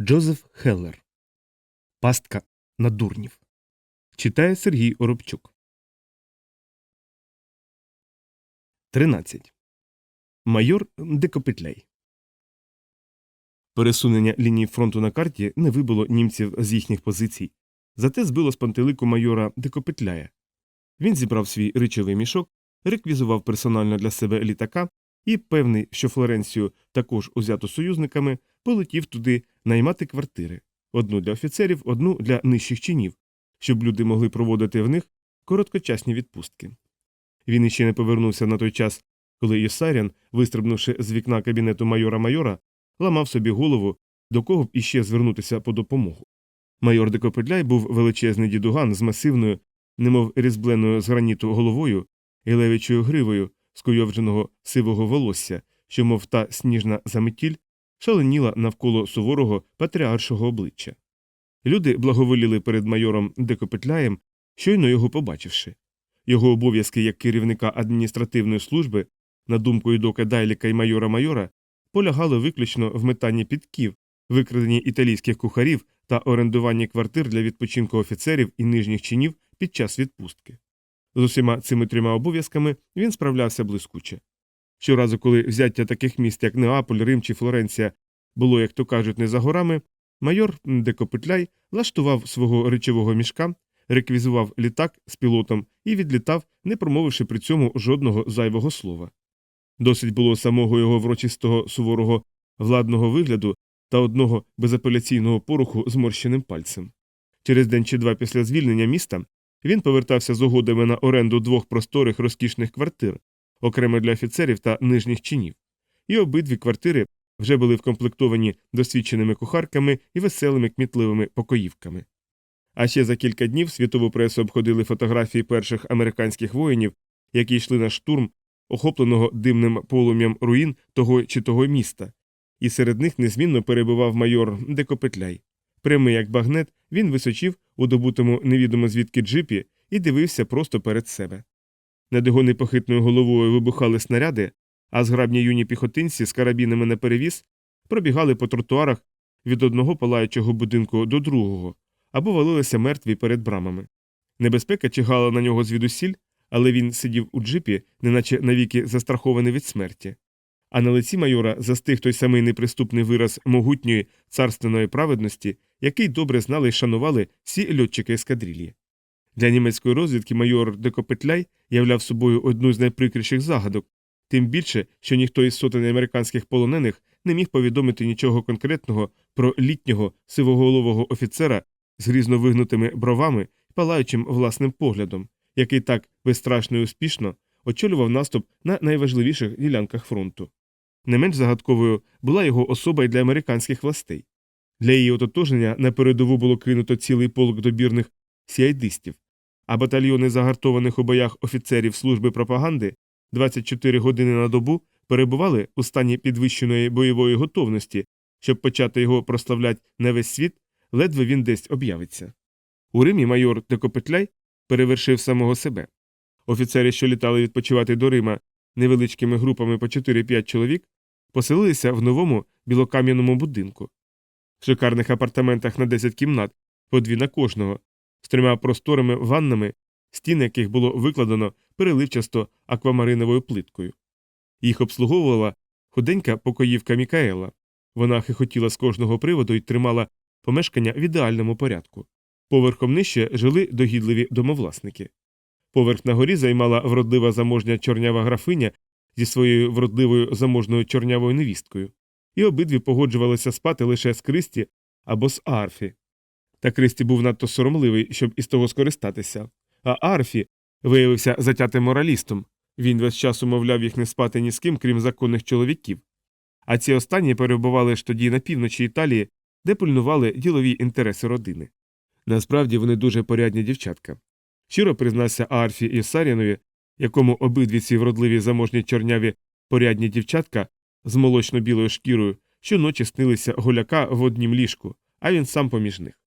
Джозеф Хеллер. Пастка на дурнів. Читає Сергій Оробчук. 13. Майор Декопетляй. Пересунення лінії фронту на карті не вибило німців з їхніх позицій. Зате збило з пантелику майора Декопетляя. Він зібрав свій речовий мішок, реквізував персонально для себе літака і, певний, що Флоренцію також узято союзниками, полетів туди наймати квартири одну для офіцерів, одну для нижчих чинів, щоб люди могли проводити в них короткочасні відпустки. Він іще не повернувся на той час, коли Юсарян, вистрибнувши з вікна кабінету майора майора, ламав собі голову, до кого б іще звернутися по допомогу. Майор Декопедляй був величезний дідуган з масивною, немов різбленою з граніту головою і левичою гривою скуйовдженого сивого волосся, що, мов та сніжна заметіль, шаленіла навколо суворого патріаршого обличчя. Люди благоволіли перед майором Декопетляєм, щойно його побачивши. Його обов'язки як керівника адміністративної служби, на думку Ідока Дайліка і майора майора, полягали виключно в метанні підків, викраденні італійських кухарів та орендуванні квартир для відпочинку офіцерів і нижніх чинів під час відпустки. З усіма цими трьома обов'язками він справлявся блискуче. Щоразу, коли взяття таких міст, як Неаполь, Рим чи Флоренція, було, як то кажуть, не за горами, майор Декопетляй влаштував свого речового мішка, реквізував літак з пілотом і відлітав, не промовивши при цьому жодного зайвого слова. Досить було самого його врочистого суворого владного вигляду та одного безапеляційного поруху зморщеним пальцем. Через день чи два після звільнення міста він повертався з угодами на оренду двох просторих розкішних квартир, окремо для офіцерів та нижніх чинів, і обидві квартири вже були вкомплектовані досвідченими кухарками і веселими кмітливими покоївками. А ще за кілька днів світову пресу обходили фотографії перших американських воїнів, які йшли на штурм, охопленого димним полум'ям руїн того чи того міста, і серед них незмінно перебував майор Декопетляй. Прямий як багнет, він височив у добутому невідомо звідки джипі і дивився просто перед себе. Над його непохитною головою вибухали снаряди, а зграбні юні піхотинці з карабінами на перевіз пробігали по тротуарах від одного палаючого будинку до другого або валилися мертві перед брамами. Небезпека чигала на нього звідусіль, але він сидів у джипі, неначе навіки застрахований від смерті. А на лиці майора застиг той самий неприступний вираз могутньої царственної праведності, який добре знали і шанували всі льотчики ескадрилії. Для німецької розвідки майор Декопетляй являв собою одну з найприкріших загадок, тим більше, що ніхто із сотень американських полонених не міг повідомити нічого конкретного про літнього сивоголового офіцера з грізно вигнутими бровами і палаючим власним поглядом, який так безстрашно і успішно очолював наступ на найважливіших ділянках фронту. Не менш загадковою була його особа й для американських властей. Для її ототожнення на передову було кинуто цілий полк добірних сіайдистів, а батальйони загартованих у боях офіцерів служби пропаганди 24 години на добу перебували у стані підвищеної бойової готовності, щоб почати його прославляти на весь світ, ледве він десь об'явиться. У Римі майор Декопетляй перевершив самого себе. Офіцери, що літали відпочивати до Рима невеличкими групами по 4-5 чоловік, поселилися в новому білокам'яному будинку, в шикарних апартаментах на 10 кімнат, по дві на кожного, з трьома просторими ваннами, стіни яких було викладено переливчасто аквамариновою плиткою. Їх обслуговувала худенька покоївка Мікаела. Вона хихотіла з кожного приводу і тримала помешкання в ідеальному порядку. Поверхом нижче жили догідливі домовласники. Поверх на горі займала вродлива заможня чорнява графиня зі своєю вродливою заможною чорнявою невісткою, і обидві погоджувалися спати лише з Кристі або з Арфі. Та Кристі був надто соромливий, щоб із того скористатися, а Арфі виявився затятим моралістом він весь час умовляв їх не спати ні з ким, крім законних чоловіків. А ці останні перебували ж тоді на півночі Італії, де пильнували ділові інтереси родини. Насправді вони дуже порядні дівчатка. Щиро признався Арфі і Сарінові, якому обидві ці вродливі заможні чорняві порядні дівчатка з молочно-білою шкірою щоночі снилися голяка в однім ліжку, а він сам поміж них.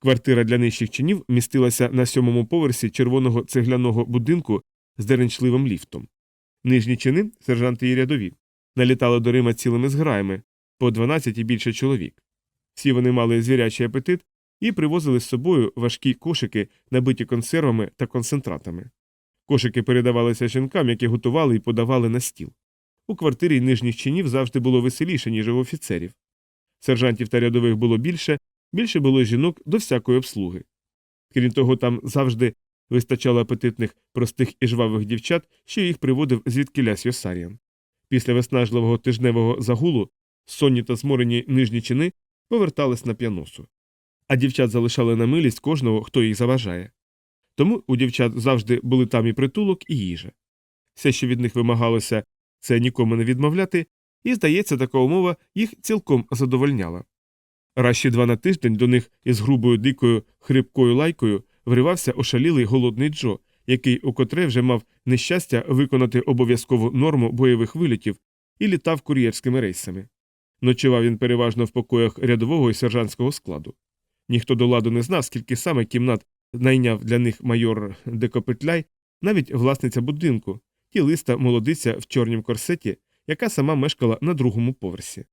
Квартира для нижчих чинів містилася на сьомому поверсі червоного цегляного будинку з деренчливим ліфтом. Нижні чини, сержанти і рядові, налітали до Рима цілими зграями по 12 і більше чоловік. Всі вони мали звірячий апетит і привозили з собою важкі кошики, набиті консервами та концентратами. Кошики передавалися жінкам, які готували і подавали на стіл. У квартирі нижніх чинів завжди було веселіше, ніж у офіцерів. Сержантів та рядових було більше, більше було жінок до всякої обслуги. Крім того, там завжди вистачало апетитних, простих і жвавих дівчат, що їх приводив звідкилясь Йосаріан. Після виснажливого тижневого загулу сонні та зморені нижні чини повертались на п'яносу. А дівчат залишали на милість кожного, хто їх заважає. Тому у дівчат завжди були там і притулок, і їжа. Все, що від них вимагалося, це нікому не відмовляти, і, здається, така умова їх цілком задовольняла. Раз ще два на тиждень до них із грубою дикою хрипкою лайкою вривався ошалілий голодний Джо, який укотре вже мав нещастя виконати обов'язкову норму бойових вилітів і літав кур'єрськими рейсами. Ночував він переважно в покоях рядового і сержантського складу. Ніхто до ладу не знав, скільки саме кімнат найняв для них майор Декопетляй, навіть власниця будинку, тілиста молодиця в чорнім корсеті, яка сама мешкала на другому поверсі.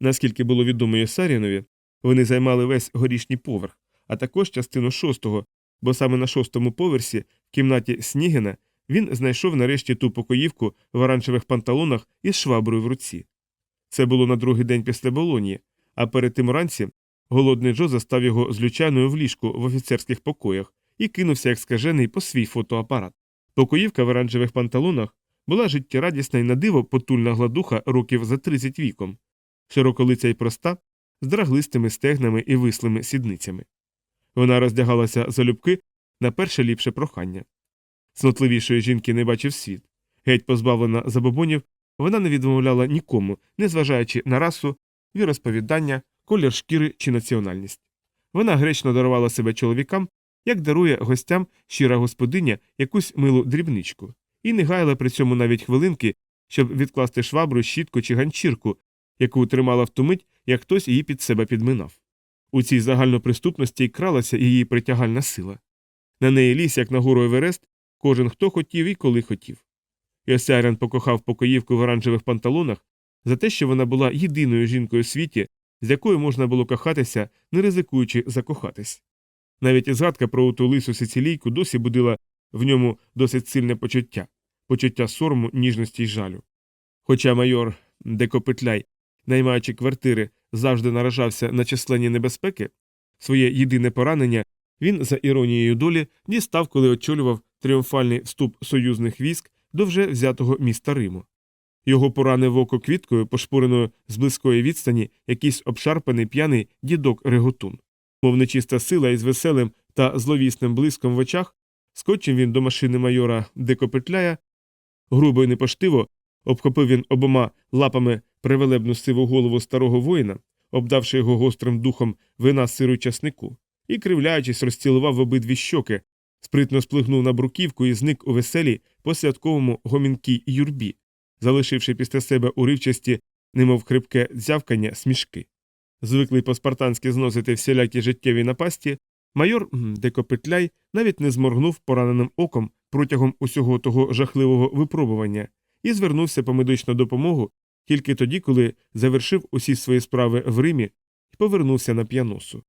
Наскільки було відомо Йосарінові, вони займали весь горішній поверх, а також частину шостого, бо саме на шостому поверсі, в кімнаті Снігена, він знайшов нарешті ту покоївку в оранжевих панталонах із шваброю в руці. Це було на другий день після Болонії, а перед тим уранці голодний Джо застав його з в ліжку в офіцерських покоях і кинувся як скажений по свій фотоапарат. Покоївка в оранжевих панталонах була життєрадісна і на диво потульна гладуха років за 30 віком, широколиця й проста, з драглистими стегнами і вислими сідницями. Вона роздягалася залюбки на перше ліпше прохання. Снотливішої жінки не бачив світ. Геть позбавлена забобонів, вона не відмовляла нікому, незважаючи на расу, віросповідання, колір шкіри чи національність. Вона гречно дарувала себе чоловікам, як дарує гостям щира господиня якусь милу дрібничку, і не гаяла при цьому навіть хвилинки, щоб відкласти швабру, щітку чи ганчірку, яку тримала в ту мить, як хтось її під себе підминав. У цій загальноприступності кралася її притягальна сила. На неї ліс, як на гору Еверест, кожен хто хотів і коли хотів. Йосярян покохав покоївку в оранжевих панталонах за те, що вона була єдиною жінкою у світі, з якою можна було кохатися, не ризикуючи закохатись. Навіть і згадка про ту лису сицилійку досі будила в ньому досить сильне почуття почуття сорому, ніжності й жалю. Хоча майор Декопетляй, наймаючи квартири, завжди наражався на численні небезпеки, своє єдине поранення він, за іронією долі, дістав, коли очолював тріумфальний вступ союзних військ до вже взятого міста Риму. Його поранив око квіткою, пошпореною з близької відстані, якийсь обшарпаний п'яний дідок реготун. Мов нечиста сила із веселим та зловісним блиском в очах, скочив він до машини майора Декопетляя, грубо й непоштиво обхопив він обома лапами привелебну сиву голову старого воїна, обдавши його гострим духом вина сиру часнику, і, кривляючись, розцілував обидві щоки, спритно сплигнув на бруківку і зник у веселій посвятковому гомінкій юрбі, залишивши після себе уривчасті, немов хрипке дзявкання, смішки. Звиклий по-спартанськи зносити всілякі життєві напасті, майор Декопетляй навіть не зморгнув пораненим оком протягом усього того жахливого випробування і звернувся по медичну допомогу тільки тоді, коли завершив усі свої справи в Римі і повернувся на п'яносу.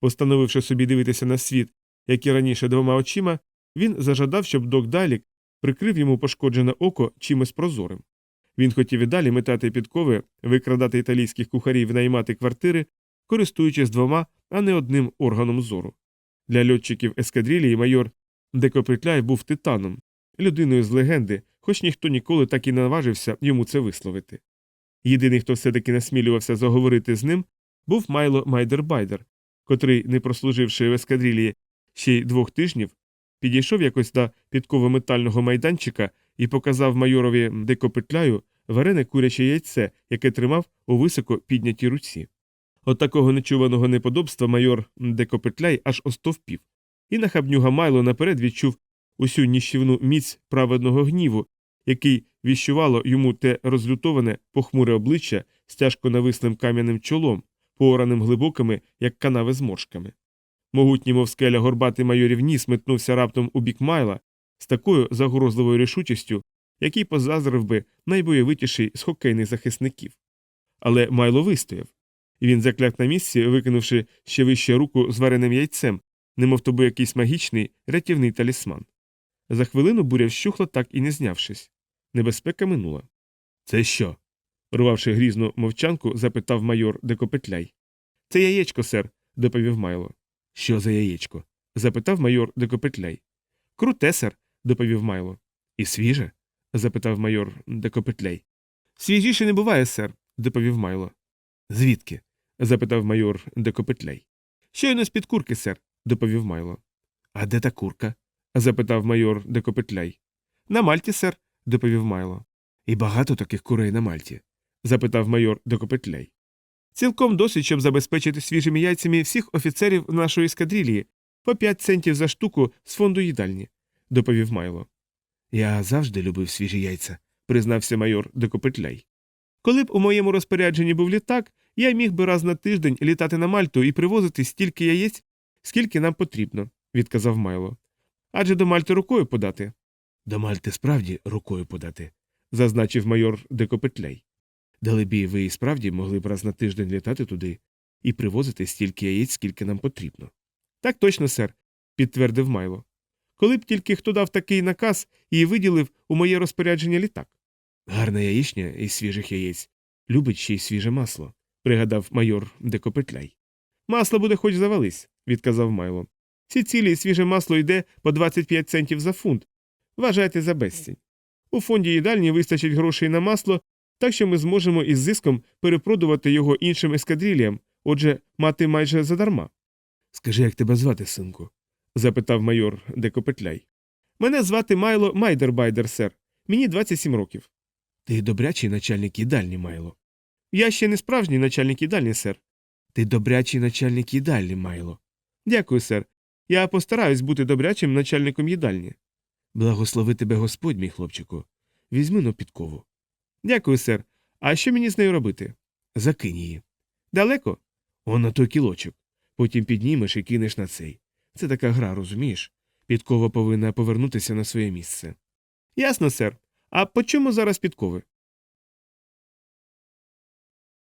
Постановивши собі дивитися на світ, як і раніше двома очима, він зажадав, щоб док Далік прикрив йому пошкоджене око чимось прозорим. Він хотів і далі метати підкови, викрадати італійських кухарів, наймати квартири, користуючись двома, а не одним органом зору. Для льотчиків ескадрилії майор Декопетляй був титаном, людиною з легенди, хоч ніхто ніколи так і не наважився йому це висловити. Єдиний, хто все таки насмілювався заговорити з ним, був Майло Майдербайдер, котрий, не прослуживши в ескадрилії ще й двох тижнів, підійшов якось до підково-метального майданчика і показав майорові декопетляю варене куряче яйце, яке тримав у високо піднятій руці. От такого нечуваного неподобства майор декопетляй аж остовпів, і нахабнюга Майло наперед відчув усю ніщівну міць праведного гніву, який віщувало йому те розлютоване похмуре обличчя з тяжко нависним кам'яним чолом, поораним глибокими, як канави зморшками. Могутній, мов скеля горбатий майорів ніс метнувся раптом у бік майла з такою загрозливою рішучістю, який позазрив би найбойовитіший з хокейних захисників. Але майло вистояв. І він закляк на місці, викинувши ще вище руку з вареним яйцем, немов то був якийсь магічний рятівний талісман. За хвилину буря вщухла, так і не знявшись. Небезпека минула. Це що? Рвавши грізну мовчанку, запитав майор Декопетляй. Це яєчко, сер, доповів Майло. Що за яєчко? запитав майор Декопетляй. Круте, сер, доповів Майло. І свіже? запитав майор Декопетляй. Свіжіше не буває, сер, доповів Майло. Звідки? запитав майор Декопетляй. Щойно з-під курки, сер, доповів Майло. А де та курка? Запитав майор Декопетляй. На Мальті, сер, доповів Майло. І багато таких курей на Мальті? запитав майор Декопетляй. Цілком досить, щоб забезпечити свіжими яйцями всіх офіцерів нашої ескадрилії по 5 центів за штуку з фонду їдальні, доповів Майло. Я завжди любив свіжі яйця, признався майор Декопетляй. Коли б у моєму розпорядженні був літак, я міг би раз на тиждень літати на Мальту і привозити стільки яєць, скільки нам потрібно, відказав Майло. Адже до Мальти рукою подати. До Мальти справді рукою подати, зазначив майор Декопетляй. Далебі, ви і справді могли б раз на тиждень літати туди і привозити стільки яєць, скільки нам потрібно. Так точно, сер, підтвердив Майло. Коли б тільки хто дав такий наказ і виділив у моє розпорядження літак. Гарна яєчня із свіжих яєць. Любить ще й свіже масло, пригадав майор Декопетляй. Масло буде хоч завались, відказав Майло. Ці цілі свіже масло йде по 25 центів за фунт. Вважайте за безцінь. У фонді їдальні вистачить грошей на масло, так що ми зможемо із зиском перепродувати його іншим ескадриліям, отже, мати майже задарма. Скажи, як тебе звати, синку? запитав майор Декопетляй. Мене звати Майло Майдербайдер, сер. Мені 27 років. Ти добрячий начальник їдальні, Майло. Я ще не справжній начальник їдальні, сер. Ти добрячий начальник їдальні, Майло. Дякую, сер. Я постараюсь бути добрячим начальником їдальні. Благослови тебе Господь, мій хлопчику. Візьми но підкову. Дякую, сер. А що мені з нею робити? Закинь її. Далеко? Он на той кілочок. Потім піднімеш і кинеш на цей. Це така гра, розумієш? Підкова повинна повернутися на своє місце. Ясно, сер. А по чому зараз підкови?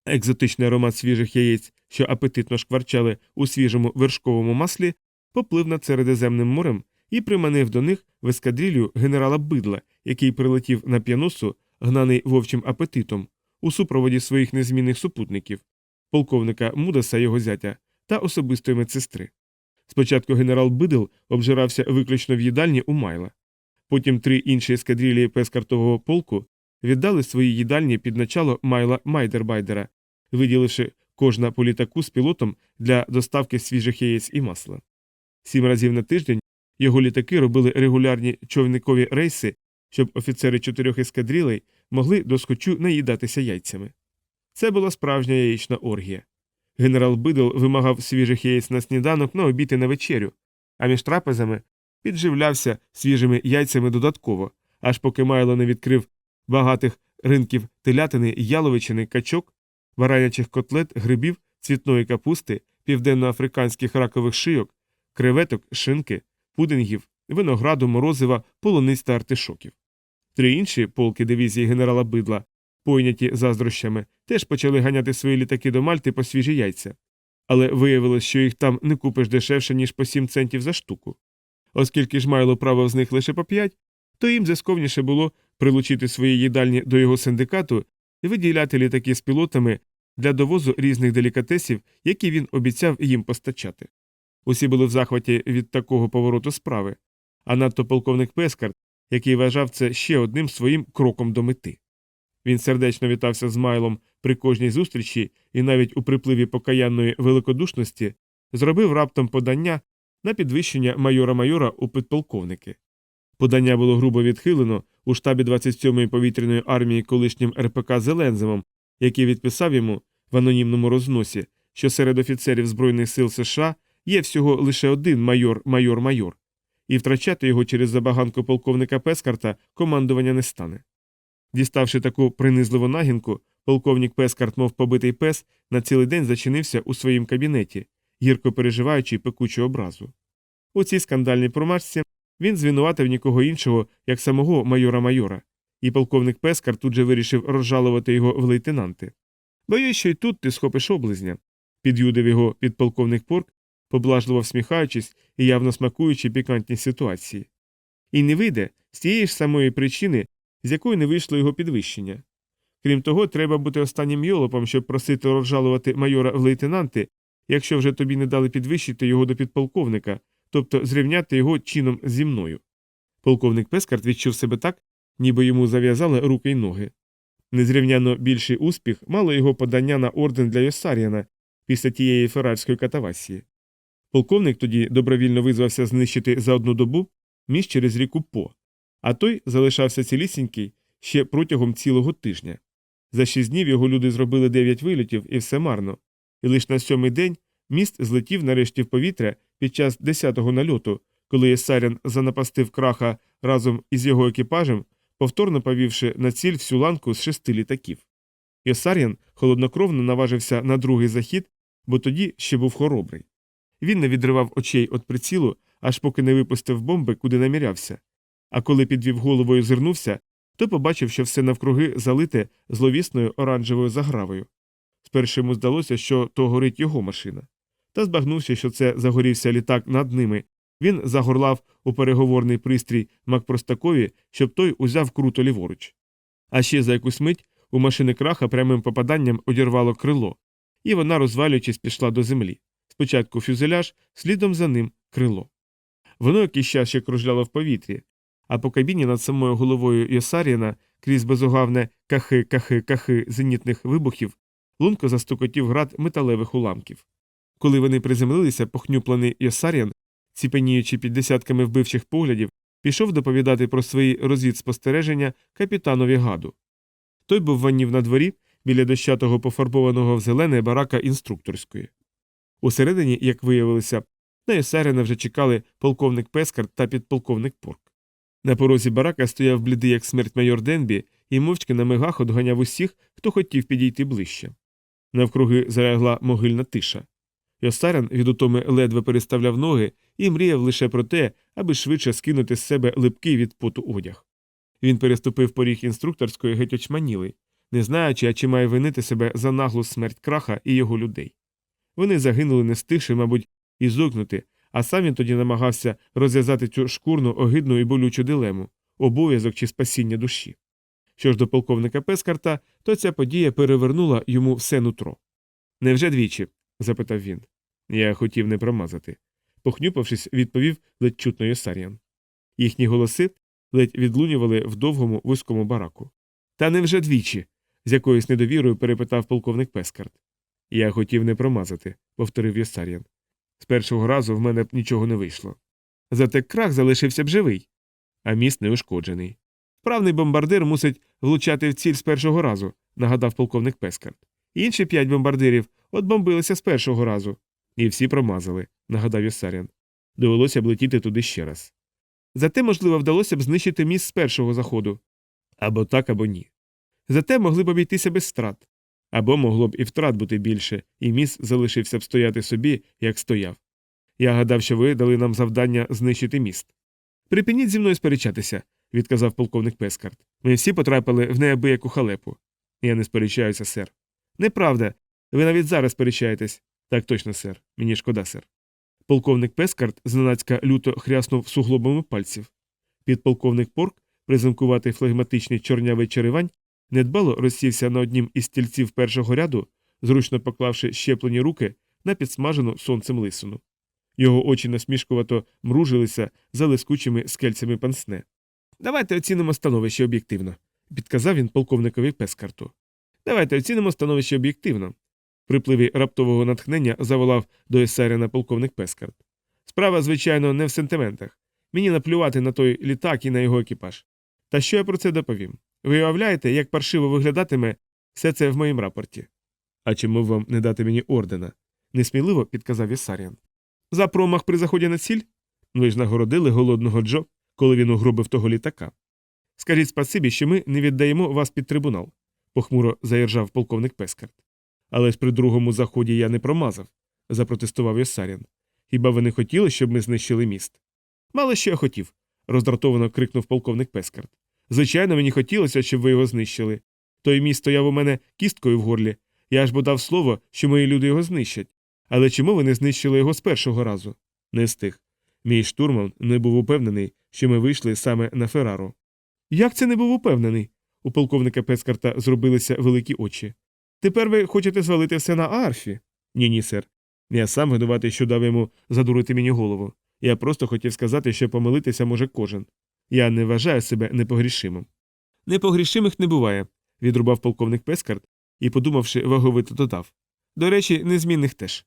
Екзотичний аромат свіжих яєць, що апетитно шкварчали у свіжому вершковому маслі, поплив над Середземним морем і приманив до них в ескадрилю генерала Бидла, який прилетів на п'яносу, гнаний вовчим апетитом, у супроводі своїх незмінних супутників, полковника Мудаса його зятя та особистої медсестри. Спочатку генерал Бидл обжирався виключно в їдальні у Майла. Потім три інші ескадрилії пескартового полку віддали свої їдальні під начало Майла Майдербайдера, виділивши кожна по літаку з пілотом для доставки свіжих яєць і масла. Сім разів на тиждень його літаки робили регулярні човникові рейси, щоб офіцери чотирьох ескадрилей могли досхочу наїдатися яйцями. Це була справжня яєчна оргія. Генерал Бидл вимагав свіжих яєць на сніданок на обід і на вечерю, а між трапезами підживлявся свіжими яйцями додатково, аж поки Майло не відкрив багатих ринків телятини, яловичини, качок, варанячих котлет, грибів, цвітної капусти, південноафриканських ракових шийок, креветок, шинки, пудингів, винограду, морозива, полуниць та артишоків. Три інші полки дивізії генерала Бидла, пойняті заздрощами, теж почали ганяти свої літаки до Мальти по свіжі яйця, але виявилось, що їх там не купиш дешевше, ніж по 7 центів за штуку. Оскільки ж Майло правив з них лише по 5, то їм зисковніше було прилучити свої їдальні до його синдикату і виділяти літаки з пілотами для довозу різних делікатесів, які він обіцяв їм постачати. Усі були в захваті від такого повороту справи, а надто полковник Пескар, який вважав це ще одним своїм кроком до мети. Він сердечно вітався з Майлом при кожній зустрічі і навіть у припливі покаянної великодушності зробив раптом подання на підвищення майора майора у підполковники. Подання було грубо відхилено у штабі 27-ї повітряної армії колишнім РПК Зелензевим, який відписав йому в анонімному розносі, що серед офіцерів Збройних сил США є всього лише один майор майор майор, і втрачати його через забаганку полковника Пескарта командування не стане. Діставши таку принизливу нагінку, полковник Пескарт, мов побитий пес, на цілий день зачинився у своїм кабінеті, гірко переживаючи пекучу образу. У цій скандальній промашці він звинуватив нікого іншого, як самого майора майора, і полковник Пескар тут же вирішив розжалувати його в лейтенанти. Боюсь, що й тут ти схопиш облизня. Під'юдив його підполковник Порк, поблажливо всміхаючись і явно смакуючи пікантні ситуації. І не вийде з тієї ж самої причини, з якої не вийшло його підвищення. Крім того, треба бути останнім йолопом, щоб просити розжалувати майора в лейтенанти, якщо вже тобі не дали підвищити його до підполковника, тобто зрівняти його чином зі мною. Полковник Пескарт відчув себе так, ніби йому зав'язали руки й ноги. Незрівняно більший успіх мало його подання на орден для Йосаріана після тієї феррарської катавасії. Полковник тоді добровільно визвався знищити за одну добу міст через ріку По, а той залишався цілісінький ще протягом цілого тижня. За шість днів його люди зробили дев'ять вильотів і все марно, і лише на сьомий день міст злетів нарешті в повітря під час десятого нальоту, коли Єсарян занапастив краха разом із його екіпажем, повторно повівши на ціль всю ланку з шести літаків. Йосарян холоднокровно наважився на другий захід, бо тоді ще був хоробрий. Він не відривав очей від прицілу, аж поки не випустив бомби, куди намірявся. А коли підвів голову і озирнувся, то побачив, що все навкруги залите зловісною оранжевою загравою. Спершу йому здалося, що то горить його машина. Та збагнувши, що це загорівся літак над ними, він загорлав у переговорний пристрій Макпростакові, щоб той узяв круто ліворуч. А ще за якусь мить у машини краха прямим попаданням одірвало крило, і вона, розвалюючись, пішла до землі. Спочатку фюзеляж, слідом за ним крило. Воно якийсь час ще кружляло в повітрі, а по кабіні над самою головою Йосаріна, крізь безугавне кахи, кахи, кахи зенітних вибухів, лунко застукотів град металевих уламків. Коли вони приземлилися, похнюплений Йосаріан, ціпеніючи під десятками вбивчих поглядів, пішов доповідати про свої розвідспостереження капітанові гаду. Той був ваннів на дворі біля дощатого пофарбованого в зелене барака інструкторської. Усередині, як виявилося, на Йосаріна вже чекали полковник Пескар та підполковник Порк. На порозі барака стояв блідий, як смерть майор Денбі, і мовчки на мигах одганяв усіх, хто хотів підійти ближче. Навкруги залягла могильна тиша. Йосарян від утоми ледве переставляв ноги і мріяв лише про те, аби швидше скинути з себе липкий від поту одяг. Він переступив поріг інструкторської геть очманілий, не знаючи, а чи має винити себе за наглу смерть краха і його людей. Вони загинули не стихши, мабуть, і зокнути, а сам він тоді намагався розв'язати цю шкурну, огидну і болючу дилему обов'язок чи спасіння душі. Що ж до полковника Пескарта, то ця подія перевернула йому все нутро. Невже двічі? запитав він. Я хотів не промазати. Похнюпавшись, відповів ледь чутно Йосаріан. Їхні голоси ледь відлунювали в довгому вузькому бараку. Та невже двічі? з якоюсь недовірою перепитав полковник Пескарт. Я хотів не промазати, повторив Йосаріан. З першого разу в мене б нічого не вийшло. Зате крах залишився б живий, а міст не ушкоджений. Правний бомбардир мусить влучати в ціль з першого разу, нагадав полковник Пескарт. Інші п'ять бомбардирів от бомбилися з першого разу. І всі промазали, нагадав Йосарян. Довелося б летіти туди ще раз. Зате, можливо, вдалося б знищити міст з першого заходу. Або так, або ні. Зате могли б обійтися без страт. Або могло б і втрат бути більше, і міст залишився б стояти собі, як стояв. Я гадав, що ви дали нам завдання знищити міст. Припиніть зі мною сперечатися, відказав полковник Пескарт. Ми всі потрапили в неабияку халепу. Я не сперечаюся, сер. Неправда. Ви навіть зараз сперечаєтесь. Так точно, сер. Мені шкода, сер. Полковник Пескарт зненацька люто хряснув суглобами пальців. Підполковник Порк, презенкуватий флегматичний чорнявий черевань, недбало розсівся на однім із стільців першого ряду, зручно поклавши щеплені руки на підсмажену сонцем лисину. Його очі насмішкувато мружилися за лискучими скельцями пансне. Давайте оцінимо становище об'єктивно, підказав він полковникові Пескарту. Давайте оцінимо становище об'єктивно. Припливі раптового натхнення заволав до есеріна полковник Пескарт. Справа, звичайно, не в сентиментах. Мені наплювати на той літак і на його екіпаж. Та що я про це доповім? Ви уявляєте, як паршиво виглядатиме все це в моїм рапорті. А чому вам не дати мені ордена? несміливо підказав Ісаріан. За промах при заході на ціль? Ви ж нагородили голодного Джо, коли він угробив того літака. Скажіть спасибі, що ми не віддаємо вас під трибунал, похмуро заіржав полковник Пескарт. Але ж при другому заході я не промазав, запротестував Йосарян. Хіба ви не хотіли, щоб ми знищили міст? Мало що я хотів, роздратовано крикнув полковник Пескарт. Звичайно, мені хотілося, щоб ви його знищили. Той міст стояв у мене кісткою в горлі. Я ж бо дав слово, що мої люди його знищать. Але чому ви не знищили його з першого разу? Не стиг. Мій штурман не був упевнений, що ми вийшли саме на Ферраро. Як це не був упевнений? У полковника Пескарта зробилися великі очі. Тепер ви хочете звалити все на Арфі? Ні, ні, сер. Я сам винуватий, що дав йому задурити мені голову. Я просто хотів сказати, що помилитися може кожен. Я не вважаю себе непогрішимим. Непогрішимих не буває, відрубав полковник Пескарт і, подумавши, ваговито додав. До речі, незмінних теж.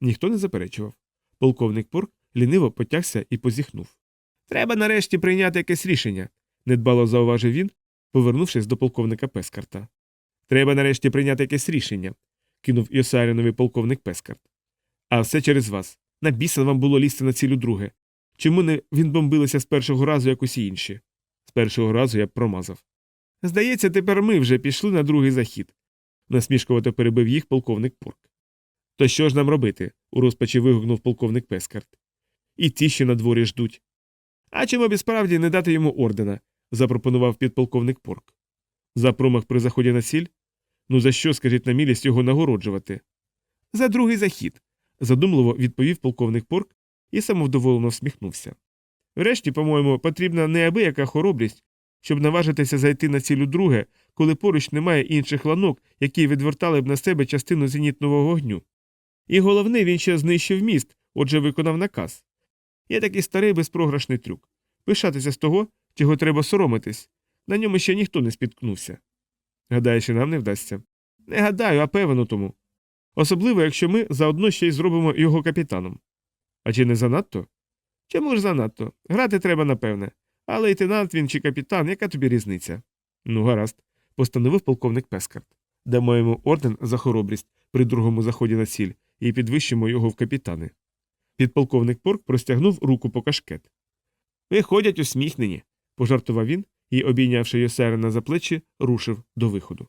Ніхто не заперечував. Полковник Порк ліниво потягся і позіхнув. Треба нарешті прийняти якесь рішення, недбало зауважив він, повернувшись до полковника Пескарта. Треба нарешті прийняти якесь рішення, кинув Йосарінові полковник Пескарт. А все через вас. На біса вам було лізти на цілю друге. Чому не він бомбилися з першого разу, як усі інші? З першого разу я б промазав. Здається, тепер ми вже пішли на другий захід. насмішкувато перебив їх полковник Порк. То що ж нам робити? у розпачі вигукнув полковник Пескарт. І ті, що на дворі ждуть. А чому б справді не дати йому ордена? запропонував підполковник Порк. За промах при заході на сіль? Ну за що, скажіть на мілість його нагороджувати? За другий захід, задумливо відповів полковник Порк і самовдоволено всміхнувся. Врешті, по-моєму, потрібна неабияка хоробрість, щоб наважитися зайти на цілю друге, коли поруч немає інших ланок, які відвертали б на себе частину зенітного вогню. І головне, він ще знищив міст, отже виконав наказ. Є такий старий безпрограшний трюк пишатися з того, чого треба соромитись. На ньому ще ніхто не спіткнувся. Гадаю, що нам не вдасться. Не гадаю, а певно тому. Особливо, якщо ми заодно ще й зробимо його капітаном. А чи не занадто? Чому ж занадто? Грати треба, напевне. А лейтенант він чи капітан, яка тобі різниця? Ну, гаразд, постановив полковник Пескарт. Дамо йому орден за хоробрість при другому заході на ціль і підвищимо його в капітани. Підполковник Порк простягнув руку по кашкет. Виходять усміхнені, пожартував він і, обійнявши Йосерина за плечі, рушив до виходу.